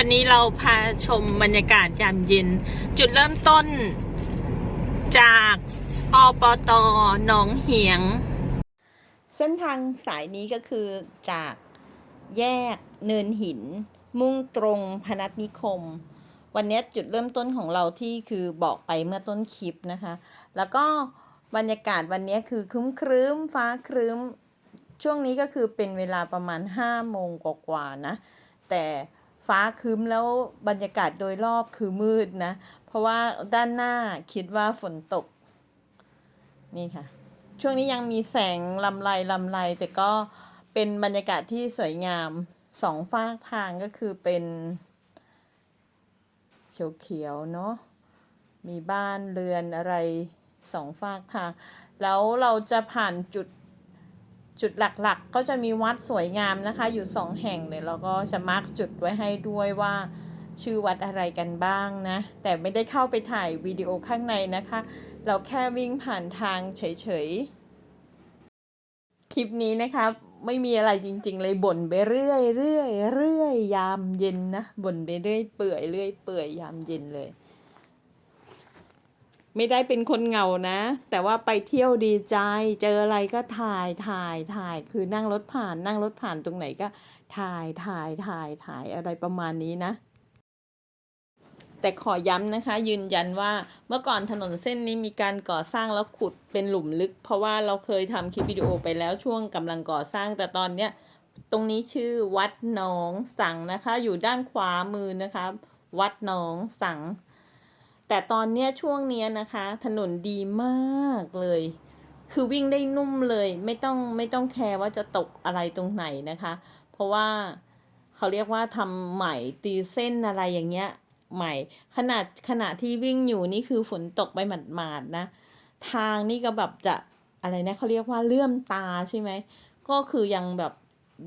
วันนี้เราพาชมบรรยากาศยามเย็น จุดเริ่มต้นจากอปตหนองเหียง เส้นทางสายนี้ก็คือจากแยกเนินหิน มุ่งตรงพนัสนิคม วันนี้จุดเริ่มต้นของเราที่คือบอกไปเมื่อต้นคลิปนะคะ แล้วก็บรรยากาศวันนี้คือครึ้มครึ้มฟ้าครึ้ม ช่วงนี้ก็คือเป็นเวลาประมาณ5โมงกว่าๆนะ แต่ ฟ้าครึ้มแล้วบรรยากาศโดยรอบคือมืดนะ เพราะว่าด้านหน้าคิดว่าฝนตก นี่ค่ะ ช่วงนี้ยังมีแสงลำไรลำไรแต่ก็เป็นบรรยากาศที่สวยงามสองฝากทางก็คือเป็น เขียวๆเนาะมีบ้านเรือนอะไรสองฝากทาง แล้วเราจะผ่านจุด จุดหลักๆ ก็จะมีวัดสวยงามนะคะ อยู่สองแห่งเลยเราก็จะมาร์กจุดไว้ให้ด้วยว่าชื่อวัดอะไรกันบ้างนะ แต่ไม่ได้เข้าไปถ่ายวิดีโอข้างในนะคะ เราแค่วิ่งผ่านทางเฉยๆ คลิปนี้นะคะไม่มีอะไรจริง ๆ เลยบ่นไปเรื่อยเรื่อยเรื่อยยามเย็นนะบ่นไปเรื่อยเปื่อยเรื่อยเปื่อยยามเย็นเลย ไม่ได้เป็นคนเหงานะ แต่ว่าไปเที่ยวดีใจ เจออะไรก็ถ่ายถ่ายถ่าย คือนั่งรถผ่านนั่งรถผ่านตรงไหนก็ ถ่ายถ่ายถ่ายถ่ายอะไรประมาณนี้นะ แต่ขอย้ำนะคะ ยืนยันว่าเมื่อก่อนถนนเส้นนี้มีการก่อสร้างแล้วขุดเป็นหลุมลึก เพราะว่าเราเคยทำคลิปวิดีโอไปแล้วช่วงกำลังก่อสร้างแต่ตอนเนี้ยตรงนี้ชื่อวัดหนองสังนะคะ อยู่ด้านขวามือนะคะ วัดหนองสัง แต่ตอนเนี้ยช่วงเนี้ยนะคะ ถนนดีมากเลย คือวิ่งได้นุ่มเลย ไม่ต้องไม่ต้องแคร์ว่าจะตกอะไรตรงไหนนะคะ เพราะว่าเขาเรียกว่าทำใหม่ตีเส้นอะไรอย่างเงี้ยใหม่ขนาดขณะที่วิ่งอยู่นี่คือฝนตกไปหมาดๆนะ ทางนี่ก็แบบจะอะไรนะเขาเรียกว่าเลื่อมตาใช่ไหม ก็คือยังแบบ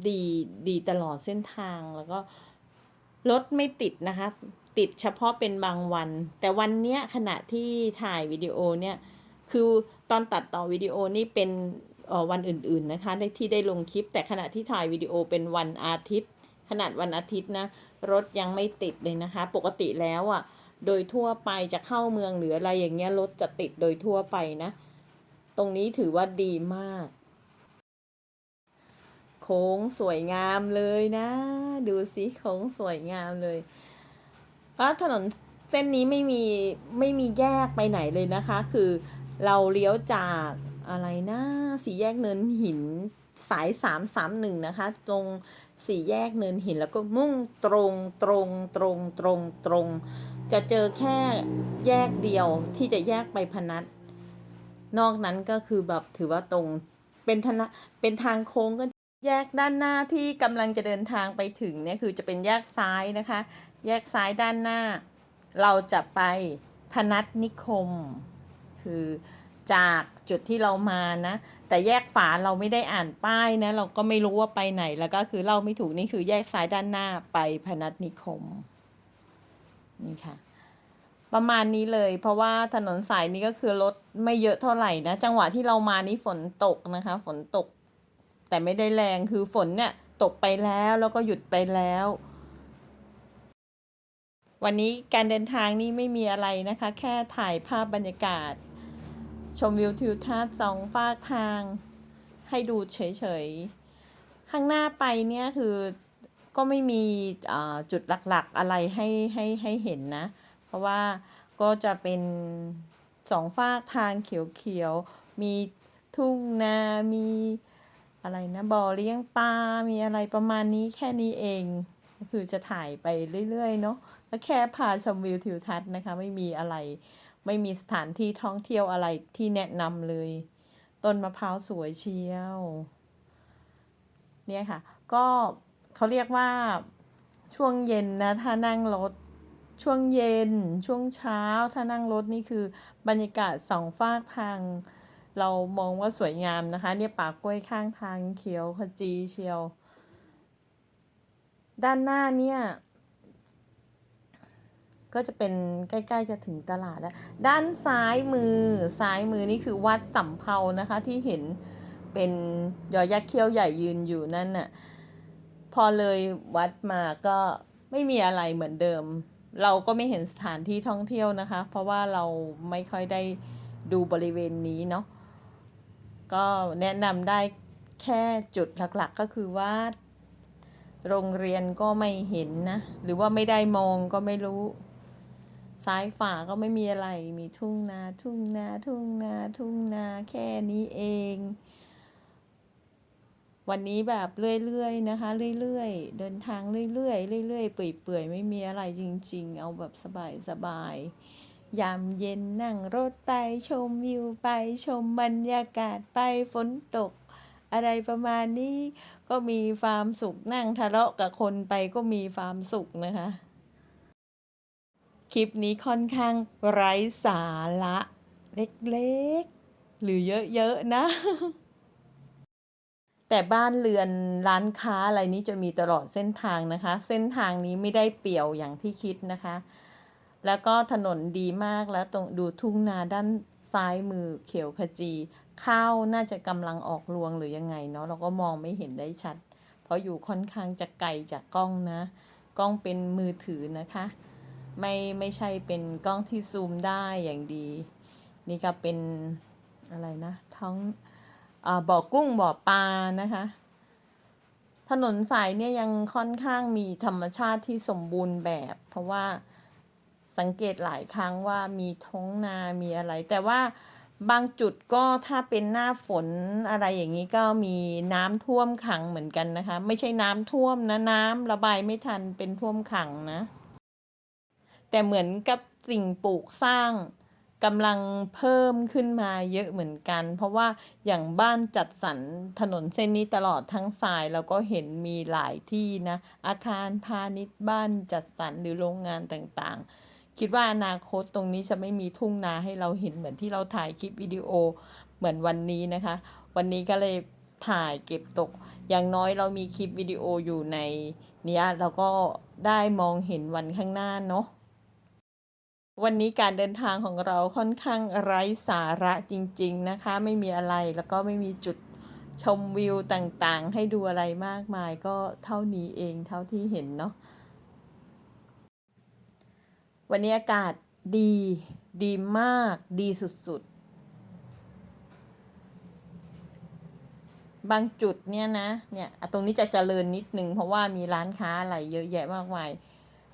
ดีดีตลอดเส้นทางแล้วก็รถไม่ติดนะคะ ติดเฉพาะเป็นบางวัน แต่วันเนี้ยขณะที่ถ่ายวิดีโอเนี่ยคือตอนตัดต่อวิดีโอนี่เป็นออวันอื่นๆนะคะที่ได้ลงคลิป แต่ขณะที่ถ่ายวิดีโอเป็นวันอาทิตย์ ขนาดวันอาทิตย์นะรถยังไม่ติดเลยนะคะ ปกติแล้วอะ่ะโดยทั่วไปจะเข้าเมืองหรืออะไรอย่างเงี้ยรถจะติดโดยทั่วไปนะ ตรงนี้ถือว่าดีมาก โค้งสวยงามเลยนะ ดูสิโค้งสวยงามเลย ก็ถนนเส้นนี้ไม่มีไม่มีแยกไปไหนเลยนะคะ คือเราเลี้ยวจากอะไรนะสี่แยกเนินหินสายสามสามหนึ่งนะคะ ตรงสี่แยกเนินหินแล้วก็มุ่งตรงตรงตรงตรงตรง จะเจอแค่แยกเดียวที่จะแยกไปพนัสนอกนั้นก็คือแบบถือว่าตรงเป็นทนะเป็นทางโค้งก็แยกด้านหน้าที่กำลังจะเดินทางไปถึงเนี่ยคือจะเป็นแยกซ้ายนะคะ แยกซ้ายด้านหน้า เราจะไปพนัสนิคม คือจากจุดที่เรามานะ แต่แยกฝาเราไม่ได้อ่านป้ายนะ เราก็ไม่รู้ว่าไปไหนแล้วก็คือเล่าไม่ถูกนี่คือแยกซ้ายด้านหน้าไปพนัสนิคมนี่ค่ะประมาณนี้เลยเพราะว่าถนนสายนี้ก็คือรถไม่เยอะเท่าไหร่นะ จังหวะที่เรามานี่ฝนตกนะคะ ฝนตก แต่ไม่ได้แรงคือฝนเนี่ยตกไปแล้วแล้วก็หยุดไปแล้ว วันนี้การเดินทางนี่ไม่มีอะไรนะคะ แค่ถ่ายภาพบรรยากาศ ชมวิวทิวทัศน์สองฝากทาง ให้ดูเฉยๆ ข้างหน้าไปเนี่ยคือก็ไม่มีจุดหลักๆอะไรให้ให้ให้เห็นนะ เพราะว่าก็จะเป็นสองฝากทางเขียวๆ มีทุ่งนา มีอะไรนะบ่อเลี้ยงปลา มีอะไรประมาณนี้แค่นี้เองก็คือจะถ่ายไปเรื่อยๆ เนาะ ก็แค่พาชมวิวทิวทัศน์นะคะ ไม่มีอะไร ไม่มีสถานที่ท่องเที่ยวอะไรที่แนะนำเลย ต้นมะพร้าวสวยเชียว เนี่ยค่ะ ก็เขาเรียกว่าช่วงเย็นนะถ้านั่งรถช่วงเย็นช่วงเช้าถ้านั่งรถนี่คือบรรยากาศสองฝากทาง เรามองว่าสวยงามนะคะ เนี่ยป่ากล้วยข้างทางเขียวขจีเชียว ด้านหน้าเนี่ย ก็จะเป็นใกล้ๆจะถึงตลาดแล้ว ด้านซ้ายมือซ้ายมือนี่คือวัดสำเภานะคะที่เห็นเป็นยอยักษ์เขี้ยวใหญ่ยืนอยู่นั่นน่ะพอเลยวัดมาก็ไม่มีอะไรเหมือนเดิม เราก็ไม่เห็นสถานที่ท่องเที่ยวนะคะ เพราะว่าเราไม่ค่อยได้ดูบริเวณนี้เนาะก็แนะนำได้แค่จุดหลักๆก็คือว่าโรงเรียนก็ไม่เห็นนะ หรือว่าไม่ได้มองก็ไม่รู้ ซ้ายฝาก็ไม่มีอะไร มีทุ่งนา ทุ่งนา ทุ่งนา ทุ่งนาแค่นี้เอง วันนี้แบบเรื่อยๆนะคะ เรื่อยๆ เดินทางเรื่อยๆ เรื่อยๆ เปื่อยๆ ไม่มีอะไรจริงๆ เอาแบบสบายๆ ยามเย็นนั่งรถไปชมวิวไปชมบรรยากาศไปฝนตกอะไรประมาณนี้ก็มีความสุขนั่งทะเลาะกับคนไปก็มีความสุขนะคะ คลิปนี้ค่อนข้างไร้สาระเล็กๆ หรือเยอะๆนะ แต่บ้านเรือนร้านค้าอะไรนี้จะมีตลอดเส้นทางนะคะ เส้นทางนี้ไม่ได้เปี่ยวอย่างที่คิดนะคะ แล้วก็ถนนดีมากแล้วตรงดูทุ่งนาด้านซ้ายมือเขียวขจี ข้าวน่าจะกำลังออกรวงหรือยังไงเนาะเราก็มองไม่เห็นได้ชัด เพราะอยู่ค่อนข้างจะไกลจากกล้องนะ กล้องเป็นมือถือนะคะ ไม่ไม่ใช่เป็นกล้องที่ซูมได้อย่างดี นี่ก็เป็นอะไรนะท้องอาบ่อกุ้งบ่อปลานะคะ ถนนสายเนี่ยยังค่อนข้างมีธรรมชาติที่สมบูรณ์แบบ เพราะว่าสังเกตหลายครั้งว่ามีท้องนามีอะไร แต่ว่าบางจุดก็ถ้าเป็นหน้าฝนอะไรอย่างนี้ก็มีน้ำท่วมขังเหมือนกันนะคะ ไม่ใช่น้ำท่วมนะน้ำระบายไม่ทันเป็นท่วมขังนะ แต่เหมือนกับสิ่งปลูกสร้างกำลังเพิ่มขึ้นมาเยอะเหมือนกัน เพราะว่าอย่างบ้านจัดสรรถนนเส้นนี้ตลอดทั้งสายเราก็เห็นมีหลายที่นะ อาคารพาณิชย์บ้านจัดสรรหรือโรงงานต่างๆ คิดว่าอนาคตตรงนี้จะไม่มีทุ่งนาให้เราเห็นเหมือนที่เราถ่ายคลิปวิดีโอเหมือนวันนี้นะคะ วันนี้ก็เลยถ่ายเก็บตก อย่างน้อยเรามีคลิปวิดีโออยู่ในเนี้ยเราก็ได้มองเห็นวันข้างหน้าเนาะ วันนี้การเดินทางของเราค่อนข้างไร้สาระจริง ๆ นะคะ ไม่มีอะไรแล้วก็ไม่มีจุดชมวิวต่างๆ ให้ดูอะไรมากมายก็เท่านี้เองเท่าที่เห็นเนาะวันนี้อากาศดีดีมากดีสุดๆ บางจุดเนี่ยนะเนี่ยตรงนี้จะเจริญนิดนึง เพราะว่ามีร้านค้าอะไรเยอะแยะมากมาย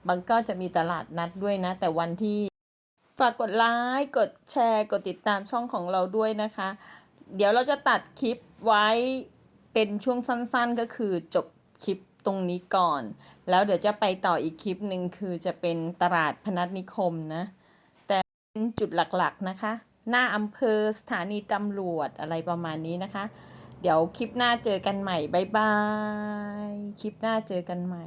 บางก็จะมีตลาดนัดด้วยนะ แต่วันที่ ฝากกดไลค์ กดแชร์ กดติดตามช่องของเราด้วยนะคะ เดี๋ยวเราจะตัดคลิปไว้เป็นช่วงสั้นๆก็คือจบคลิปตรงนี้ก่อน แล้วเดี๋ยวจะไปต่ออีกคลิปหนึ่งคือจะเป็นตลาดพนัสนิคมนะ แต่เป็นจุดหลักๆนะคะ หน้าอำเภอสถานีตำรวจอะไรประมาณนี้นะคะ เดี๋ยวคลิปหน้าเจอกันใหม่ บ๊ายบาย คลิปหน้าเจอกันใหม่